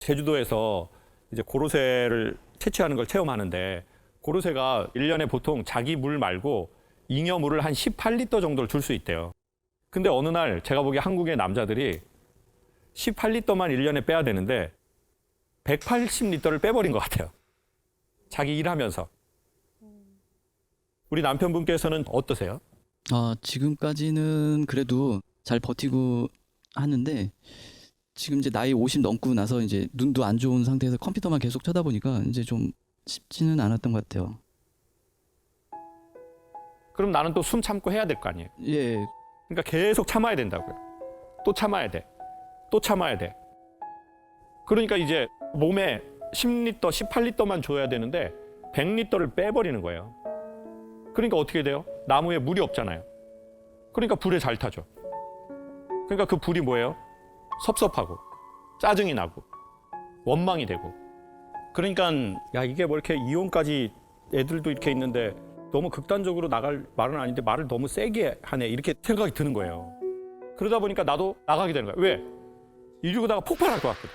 제주도에서 이제 고로쇠를 채취하는 걸 체험하는데 고로쇠가 일년에 보통 자기 물 말고 잉여 물을 한 18리터 정도를 줄 수 있대요. 근데 어느 날 제가 보기에 한국의 남자들이 18리터만 일년에 빼야 되는데 180리터를 빼버린 것 같아요. 자기 일하면서. 우리 남편분께서는 어떠세요? 아, 지금까지는 그래도 잘 버티고 하는데 지금 이제 나이 50 넘고 나서 이제 눈도 안 좋은 상태에서 컴퓨터만 계속 쳐다보니까 이제 좀 쉽지는 않았던 것 같아요. 그럼 나는 또 숨 참고 해야 될 거 아니에요? 예, 그러니까 계속 참아야 된다고요. 또 참아야 돼. 또 참아야 돼. 그러니까 이제 몸에 10리터, 18리터만 줘야 되는데 100리터를 빼버리는 거예요. 그러니까 어떻게 돼요? 나무에 물이 없잖아요. 그러니까 불에 잘 타죠. 그러니까 그 불이 뭐예요? 섭섭하고 짜증이 나고 원망이 되고. 그러니까 야 이게 뭐 이렇게 이혼까지 애들도 이렇게 있는데 너무 극단적으로 나갈 말은 아닌데 말을 너무 세게 하네 이렇게 생각이 드는 거예요. 그러다 보니까 나도 나가게 되는 거야. 왜? 이러다가 폭발할 것 같거든.